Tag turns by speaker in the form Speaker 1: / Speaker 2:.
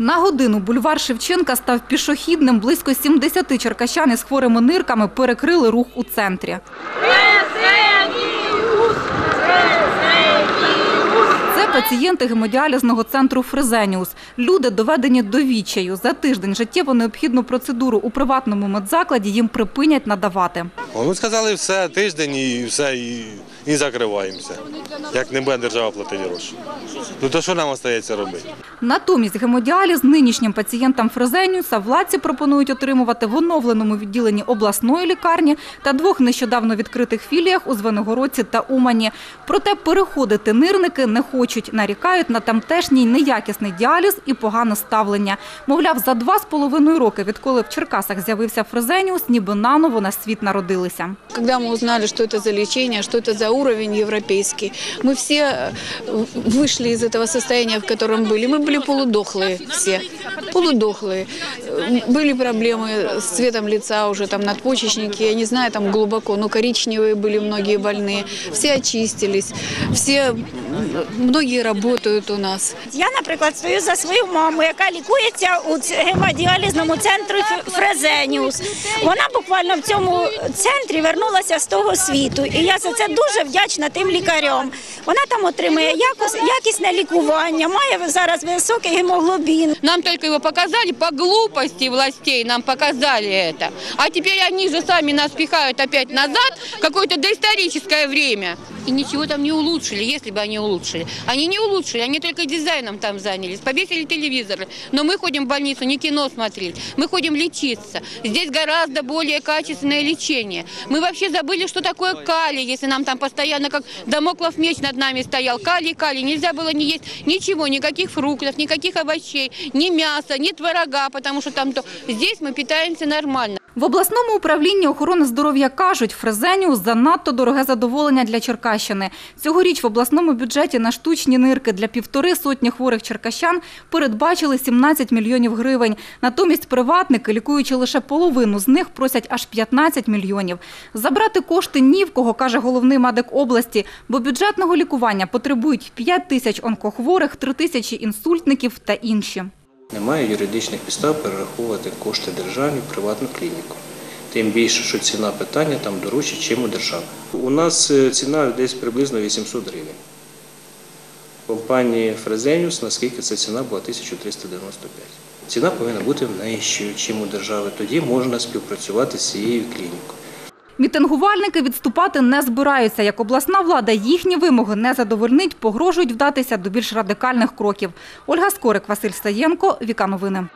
Speaker 1: На годину бульвар Шевченка став пішохідним. Близько 70 черкащан із хворими нирками перекрили рух у центрі. Це пацієнти гемодіалізного центру Фрезеніус. Люди доведені до відчаю. За тиждень життєво необхідну процедуру у приватному медзакладі їм припинять надавати.
Speaker 2: О, Ну, сказали, все, тиждень і все, і, і закриваємося. Як не буде держава платити гроші. Ну то що нам остається робити?
Speaker 1: Натомість гемодіаліз нинішнім пацієнтам Фрезеніуса владці пропонують отримувати в оновленому відділенні обласної лікарні та двох нещодавно відкритих філіях у Звенигородці та Умані. Проте переходити нирники не хочуть, нарікають на тамтешній неякісний діаліз і погане ставлення. Мовляв, за два з половиною роки, відколи в Черкасах з'явився Фрезеніус, ніби наново на світ народилися.
Speaker 3: Когда мы узнали, что это за лечение, что это за уровень европейский, мы все э, вышли из этого состояния, в котором были. Мы были полудохлые все, полудохлые. Э, Были проблемы с цветом лица уже, там надпочечники, я не знаю, там глубоко, но коричневые были многие больные. Все очистились, все, м, многие работают у нас.
Speaker 4: Я, наприклад, стою за свою маму, яка лікується у ц- гемодіалізному центрі Ф- Фрезеніус. Вона буквально в цьому центрі вернулася з того світу. І я за це дуже вдячна тим лікарям. Вона там отримує якось, якісне лікування, має зараз високий гемоглобін.
Speaker 5: Нам только его показали по Глупости властей, нам показали это. А теперь они же сами нас пихают опять назад, какое-то доисторическое время. И ничего там не улучшили, если бы они улучшили. Они не улучшили, они только дизайном там занялись, повесили телевизоры. Но мы ходим в больницу не кино смотреть, мы ходим лечиться. Здесь гораздо более качественное лечение. Мы вообще забыли, что такое калий, если нам там постоянно как домоклов меч над нами стоял. Калий, калий, нельзя было не есть ничего, никаких фруктов, никаких овощей, ни мяса, ни творога, потому что там то. Здесь мы питаемся нормально.
Speaker 1: В обласному управлінні охорони здоров'я кажуть, Фрезеніус – занадто дороге задоволення для Черкащини. Цьогоріч в обласному бюджеті на штучні нирки для півтори сотні хворих черкащан передбачили 17 мільйонів гривень. Натомість приватники, лікуючи лише половину з них, просять аж 15 мільйонів. Забрати кошти ні в кого, каже головний медик області, бо бюджетного лікування потребують 5 тисяч онкохворих, 3 тисячі інсультників та інші.
Speaker 6: Немає юридичних підстав перераховувати кошти державі в приватну клініку. Тим більше, що ціна питання там дорожча, ніж у держави. У нас е, ціна десь приблизно 800 гривень. Компанії Фрезеніус, наскільки ця ціна була 1395. Ціна повинна бути нижчою, ніж у держави. Тоді можна співпрацювати з цією клінікою.
Speaker 1: Мітингувальники відступати не збираються. Як обласна влада їхні вимоги не задовольнить, погрожують вдатися до більш радикальних кроків. Ольга Скорик, Василь Стаєнко, Віка Новини.